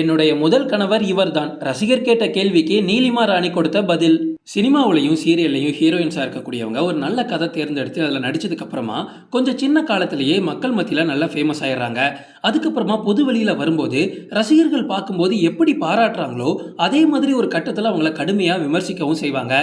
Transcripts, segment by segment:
என்னுடைய முதல் கணவர் இவர்தான். ரசிகர் கேட்ட கேள்விக்கு நீலிமா ராணி கொடுத்த பதில். சினிமாவிலையும் சீரியல்லையும் ஹீரோயின்ஸாக இருக்கக்கூடியவங்க ஒரு நல்ல கதை தேர்ந்தெடுத்து அதில் நடித்ததுக்கப்புறமா கொஞ்சம் சின்ன காலத்திலேயே மக்கள் மத்தியில் நல்லா ஃபேமஸ் ஆயிடுறாங்க. அதுக்கப்புறமா பொது வெளியில் வரும்போது ரசிகர்கள் பார்க்கும்போது எப்படி பாராட்டுறாங்களோ அதே மாதிரி ஒரு கட்டத்தில் அவங்கள கடுமையாக விமர்சிக்கவும் செய்வாங்க.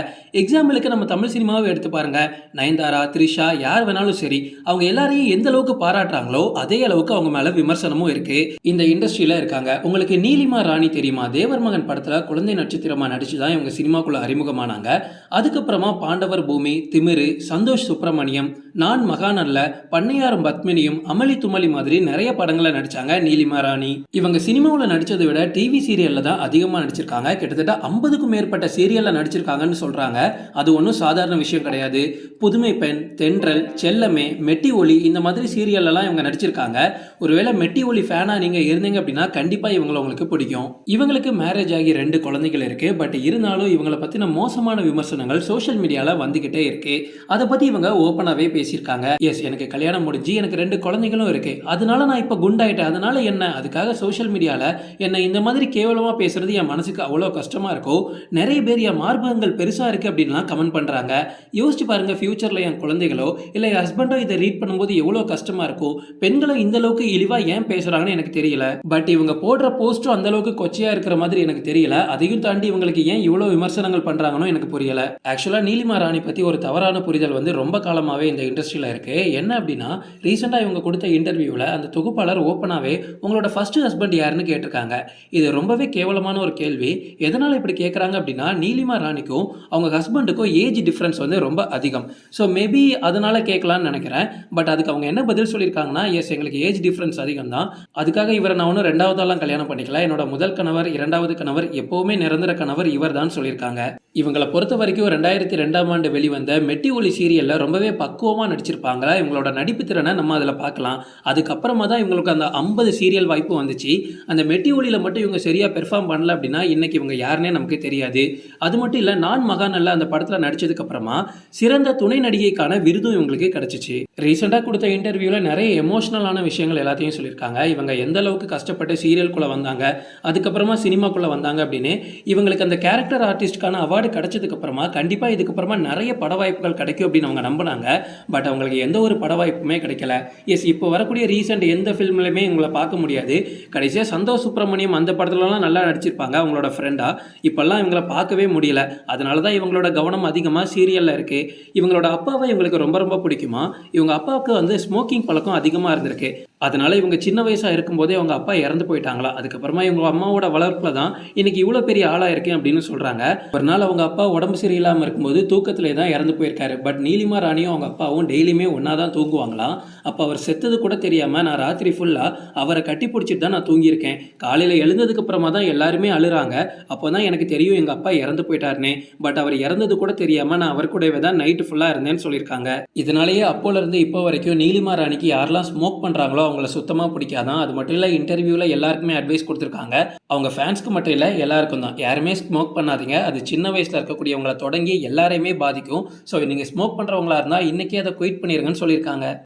எக்ஸாம்பிளுக்கு நம்ம தமிழ் சினிமாவை எடுத்து பாருங்க. நயன்தாரா த்ரிஷா யார் வேணாலும் சரி அவங்க எல்லாரையும் எந்த அளவுக்கு பாராட்டுறாங்களோ அதே அளவுக்கு அவங்க மேலே விமர்சனமும் இருக்குது இந்த இண்டஸ்ட்ரியில் இருக்காங்க. உங்களுக்கு நீலிமா ராணி தெரியுமா? தேவர் மகன் படத்தில் குழந்தை நட்சத்திரமா நடிச்சு தான் இவங்க சினிமாக்குள்ள அறிமுகமானாங்க. அதுக்கப்புறமா பாண்டவர் பூமி திமிரு சந்தோஷ் சுப்பிரமணியம் நான் மகானல்ல பண்ணையாரும் பத்மினியும் அமளி துமளி மாதிரி நிறைய படங்களை நடிச்சாங்க நீலிமா ராணி. இவங்க சினிமாவில் நடிச்சதை விட டிவி சீரியல்ல தான் அதிகமாக நடிச்சிருக்காங்க. கிட்டத்தட்ட ஐம்பதுக்கும் மேற்பட்ட சீரியல்ல நடிச்சிருக்காங்கன்னு சொல்றாங்க. அது ஒன்றும் சாதாரண விஷயம் கிடையாது. புதுமை பெண் தென்றல் செல்லமே மெட்டி ஒலி இந்த மாதிரி சீரியல்லாம் இவங்க நடிச்சிருக்காங்க. ஒருவேளை மெட்டி ஒளி ஃபேனாக நீங்கள் இருந்தீங்க அப்படின்னா கண்டிப்பாக இவங்களை உங்களுக்கு பிடிக்கும். இவங்களுக்கு மேரேஜ் ஆகி ரெண்டு குழந்தைகள் இருக்கு. பட் இருந்தாலும் இவங்களை பத்தின மோசமான விமர்சனங்கள் சோஷியல் மீடியால வந்துகிட்டே இருக்கு. அதை பத்தி இவங்க ஓப்பனாவே பேசியிருக்காங்க. எஸ் எனக்கு கல்யாணம் முடிஞ்சு எனக்கு ரெண்டு குழந்தைகளும் இருக்கு. அதனால நான் இப்போ குண்டாயிட்டேன். அதனால என்ன? அதுக்காக சோஷியல் மீடியால என்னை இந்த மாதிரி கேவலமா பேசுறது என் மனசுக்கு அவ்வளோ கஷ்டமா இருக்கும் நிறைய பேர் என் மார்பகங்கள் பெருசா இருக்கு அப்படின்லாம் கமெண்ட் பண்றாங்க. யோசிச்சு பாருங்க ஃபியூச்சர்ல என் குழந்தைகளோ இல்லை என் ஹஸ்பண்டோ இதை ரீட் பண்ணும்போது எவ்வளோ கஷ்டமா இருக்கும் பெண்களும் இந்த அளவுக்கு இழிவா ஏன் பேசுறாங்கன்னு எனக்கு தெரியல. பட் இவங்க போடுற போஸ்ட்டும் அந்த அளவுக்கு கொச்சையாக இருக்கிற மாதிரி எனக்கு தெரியல. அதையும் தாண்டி இவங்களுக்கு ஏன் இவ்வளோ விமர்சனங்கள் பண்ணுறாங்கன்னு எனக்கு புரியல. ஆக்சுவலாக நீலிமா ராணி பற்றி ஒரு தவறான புரிதல் வந்து ரொம்ப காலமாகவே இந்த இண்டஸ்ட்ரியில் இருக்குது என்ன அப்படின்னா ரீசெண்டாக இவங்க கொடுத்த இன்டர்வியூவில் அந்த தொகுப்பாளர் ஓப்பனாகவே உங்களோட ஃபர்ஸ்ட் ஹஸ்பண்ட் யாருன்னு கேட்டிருக்காங்க. இது ரொம்பவே கேவலமான ஒரு கேள்வி. எதனால் இப்படி கேட்குறாங்க அப்படின்னா நீலிமா ராணிக்கும் அவங்க ஹஸ்பண்டுக்கும் ஏஜ் டிஃப்ரென்ஸ் வந்து ரொம்ப அதிகம். ஸோ மேபி அதனால கேட்கலான்னு நினைக்கிறேன். பட் அதுக்கு அவங்க என்ன பதில் சொல்லியிருக்காங்கன்னா எஸ் எங்களுக்கு ஏஜ் டிஃப்ரென்ஸ் அதிகம் தான் அதுக்காக இவரை நான் ஒன்றும் ரெண்டாவதாலாம் கல்யாணம் கிடைக்கல என்னோட முதல் கணவர் இரண்டாவது கணவர் எப்போவுமே நிரந்தர கணவர் இவர் தான் சொல்லியிருக்காங்க. இவங்களை பொறுத்த வரைக்கும் ரெண்டாயிரத்தி ரெண்டாம் ஆண்டு வெளிவந்த மெட்டி ஒலி சீரியலில் ரொம்பவே பக்குவமாக நடிச்சிருப்பாங்களா? இவங்களோட நடிப்பு திறனை நம்ம அதில் பார்க்கலாம். அதுக்கப்புறமா தான் இவங்களுக்கு அந்த ஐம்பது சீரியல் வாய்ப்பு வந்துச்சு. அந்த மெட்டி ஒலியில் மட்டும் இவங்க சரியாக பெர்ஃபார்ம் பண்ணல அப்படின்னா இன்றைக்கி இவங்க யாருன்னே நமக்கு தெரியாது. அது மட்டும் இல்லை நான் மகாநல்ல அந்த படத்தில் நடித்ததுக்கப்புறமா சிறந்த துணை நடிகைக்கான விருதும் இவங்களுக்கு கிடச்சிச்சு. ரீசெண்டாக கொடுத்த இன்டர்வியூவில் நிறைய எமோஷனலான விஷயங்கள் எல்லாத்தையும் சொல்லியிருக்காங்க. இவங்க எந்த அளவுக்கு கஷ்டப்பட்டு சீரியல்குள்ளே வந்தாங்க அதுக்கப்புறமா சினிமாக்குள்ளே வந்தாங்க அப்படின்னு இவங்களுக்கு அந்த கேரக்டர் ஆர்டிஸ்ட்கான அவார்டு கிடைச்சதுக்கு அப்புறமா கண்டிப்பாக இதுக்கப்புறமா நிறைய பட வாய்ப்புகள் கிடைக்கும் அப்படின்னு அவங்க நம்பினாங்க. பட் அவங்களுக்கு எந்த ஒரு பட வாய்ப்புமே கிடைக்கல. எஸ் இப்போ வரக்கூடிய ரீசெண்ட் எந்த ஃபிலிம்லையுமே உங்களை பார்க்க முடியாது. கடைசியாக சந்தோஷ் சுப்பிரமணியம் அந்த படத்துலலாம் நல்லா நடிச்சிருப்பாங்க அவங்களோட ஃப்ரெண்டாக இப்போல்லாம் இவங்களை பார்க்கவே முடியல. அதனால தான் இவங்களோட கவனம் அதிகமாக சீரியலில் இருக்குது இவங்களோட அப்பாவை இவங்களுக்கு ரொம்ப ரொம்ப பிடிக்குமா? இவங்க அப்பாவுக்கு வந்து ஸ்மோக்கிங் பழக்கம் அதிகமாக இருந்திருக்கு. அதனால் இவங்க சின்ன வயசாக இருக்கும்போதே அவங்க அப்பா இறந்து போயிட்டாங்களா? அதுக்கப்புறமா இவங்க அம்மாவோட வளர்ப்பில் தான் இன்னைக்கு இவ்வளோ பெரிய ஆளாக இருக்கேன் அப்படின்னு சொல்கிறாங்க ஒரு நாள் அவங்க அப்பா உடம்பு சரியில்லாமல் இருக்கும்போது தூக்கத்திலே தான் இறந்து போயிருக்காரு. பட் நீலிமா ராணியும் அவங்க அப்பாவும் டெய்லியுமே ஒன்றா தான் தூங்குவாங்களாம். அப்போ அவர் செத்தது கூட தெரியாமல் நான் ராத்திரி ஃபுல்லாக அவரை கட்டி பிடிச்சிட்டு தான் நான் தூங்கியிருக்கேன். காலையில் எழுந்ததுக்கு அப்புறமா தான் எல்லாருமே அழுகிறாங்க அப்போ தான் எனக்கு தெரியும் எங்கள் அப்பா இறந்து போயிட்டாருனே பட் அவர் இறந்தது கூட தெரியாமல் நான் அவர் கூடவே தான் நைட்டு ஃபுல்லாக இருந்தேன்னு சொல்லியிருக்காங்க. இதனாலேயே அப்போலேருந்து இப்போ வரைக்கும் நீலிமா ராணிக்கு யாரெல்லாம் ஸ்மோக் பண்ணுறாங்களோ அவங்கள சுத்தமாக பிடிக்காதான். அது மட்டும் இல்லை இன்டர்வியூவில் எல்லாருக்குமே அட்வைஸ் கொடுத்துருக்காங்க. அவங்க ஃபேன்ஸ்க்கு மட்டும் இல்லை எல்லாருக்கும் தான். யாருமே ஸ்மோக் பண்ணாதீங்க. அது சின்ன வயசில் இருக்கக்கூடியவங்கள தொடங்கி எல்லாரையுமே பாதிக்கும். ஸோ நீங்கள் ஸ்மோக் பண்ணுறவங்களா இருந்தால் இன்றைக்கே அதை குயிட் பண்ணிடுங்கன்னு சொல்லியிருக்காங்க.